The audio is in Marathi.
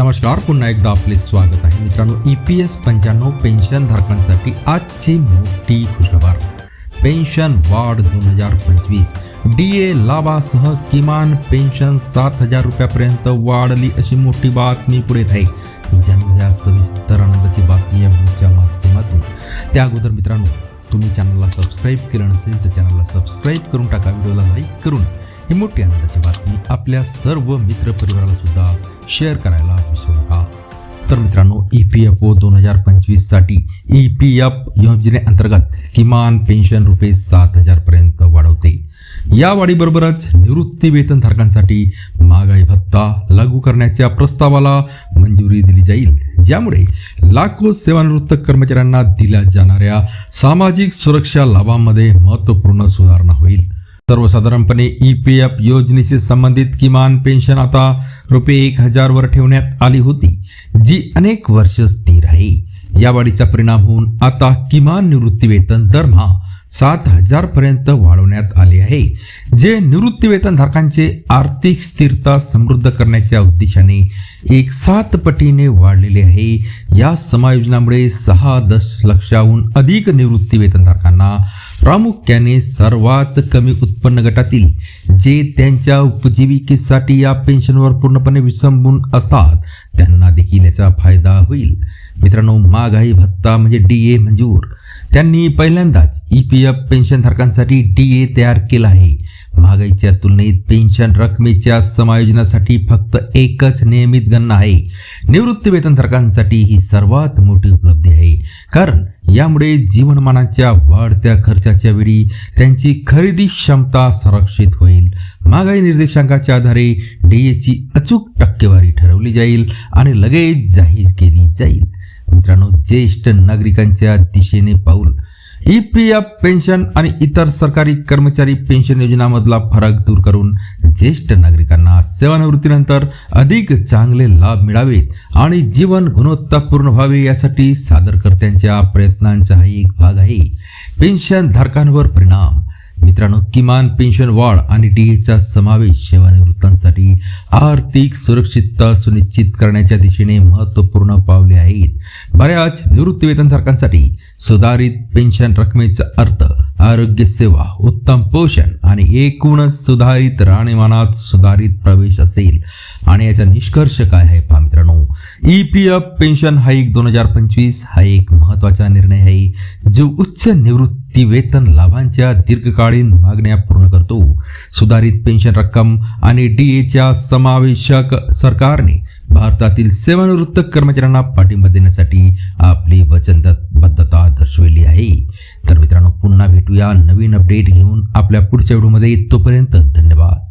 नमस्कार पुन्हा एकदा आपले स्वागत आहे. मित्रांनो ई पी एस पंच्याण्णव पेन्शन धारकांसाठी आजची मोठी खुशखबर. पेन्शन वाढ दोन हजार पंचवीस. डी ए लाभासह किमान पेन्शन सात हजार रुपयापर्यंत वाढली अशी मोठी बातमी पुढे येत आहे. जाणूया सविस्तर आनंदाची बातमी या व्हिडिओच्या माध्यमातून. त्या अगोदर मित्रांनो तुम्ही चॅनलला सबस्क्राईब केलं नसेल तर चॅनलला सबस्क्राईब करून टाका व्हिडिओला लाईक करून. ही मोठी आनंदाची बातमी आपल्या सर्व मित्र परिवाराला सुद्धा शेअर करायला विसरू तर मित्रांनो ई पी एफ ओ दोन हजार पंचवीससाठी ई पी एफ योजनेअंतर्गत किमान पेन्शन रुपये सात हजार पर्यंत वाढवते. या वाढीबरोबरच निवृत्ती वेतनधारकांसाठी महागाई भत्ता लागू करण्याच्या प्रस्तावाला मंजुरी दिली जाईल. ज्यामुळे लाखो सेवानिवृत्त कर्मचाऱ्यांना दिल्या जाणाऱ्या सामाजिक सुरक्षा लाभांमध्ये महत्त्वपूर्ण सुधारणा होईल. सर्वसाधारणपणे ई पी एफ योजनेशी संबंधित किमान पेन्शन आता रुपये एक हजारवर ठेवण्यात आली होती जी अनेक वर्ष स्थिर आहे. या वाढीचा परिणाम होऊन आता किमान निवृत्ती वेतन दरमहा सात हजार पर्यंत वाढवण्यात आले आहे जे निवृत्तीवेतनधारकांचे धारकांचे आर्थिक स्थिरता समृद्ध करण्याच्या उद्देशाने एक सात पटीने वाढलेले आहे. या समायोजनामुळे सहा दशलक्षाहून अधिक निवृत्तीवेतनधारकांना प्रामुख्याने सर्वात कमी उत्पन्न गटातील जे त्यांच्या उपजीविकेसाठी या पेन्शनवर पूर्णपणे विसंबून असतात त्यांना देखील याचा फायदा होईल. मित्रांनो महागाई भत्ता म्हणजे डी ए मंजूर. त्यांनी पहिल्यांदाच ई पी एफ पेन्शनधारकांसाठी डी ए तयार केला आहे. महागाईच्या तुलनेत पेन्शन रकमेच्या समायोजनासाठी फक्त एकच नियमित गणना आहे. निवृत्ती वेतनधारकांसाठी ही सर्वात मोठी उपलब्धी आहे. कारण यामुळे जीवनमानाच्या वाढत्या खर्चाच्या वेळी त्यांची खरेदी क्षमता संरक्षित होईल. महागाई निर्देशांकाच्या आधारे डी एची अचूक टक्केवारी ठरवली जाईल आणि लगेच जाहीर केली जाईल. मित्रांनो ज्येष्ठ नागरिकांच्या दिशेने पाऊल. ई पी एफ पेन्शन आणि इतर सरकारी कर्मचारी पेन्शन योजनामधला फरक दूर करून ज्येष्ठ नागरिकांना सेवानिवृत्तीनंतर अधिक चांगले लाभ मिळावेत आणि जीवन गुणवत्तापूर्ण व्हावे यासाठी सादरकर्त्यांच्या प्रयत्नांचा हा एक भाग आहे. पेन्शन धारकांवर परिणाम. मित्रांनो किमान पेन्शन वाढ आणि डीएचा समावेश सेवानिवृत्तांसाठी आर्थिक सुरक्षितता सुनिश्चित करण्याच्या दिशेने महत्त्वपूर्ण पावले आहेत. बऱ्याच निवृत्तीवेतनधारकांसाठी सुधारित पेन्शन रकमेचा अर्थ आरोग्य सेवा उत्तम पोषण आणि एकूणच सुधारित राहणीमानात सुधारित प्रवेश असेल. आणि याचा निष्कर्ष काय आहे पहा मित्रांनो? E P F pension hike दोन हजार पंचवीस हा एक महत्त्वाचा निर्णय आहे जो उच्च निवृत्ती वेतन लाभांच्या दीर्घकालीन मागण्या पूर्ण करतो. सुधारित पेन्शन रक्कम आणि डीएच्या समावेशक सरकारने भारतातील सेवानिवृत्त कर्मचाऱ्यांना पाठिंबा देण्यासाठी आपली वचनबद्धता दर्शवली आहे. तर मित्रांनो पुन्हा भेटूया नवीन अपडेट घेऊन आपल्या पुढच्या व्हिडिओमध्ये तोपर्यंत धन्यवाद.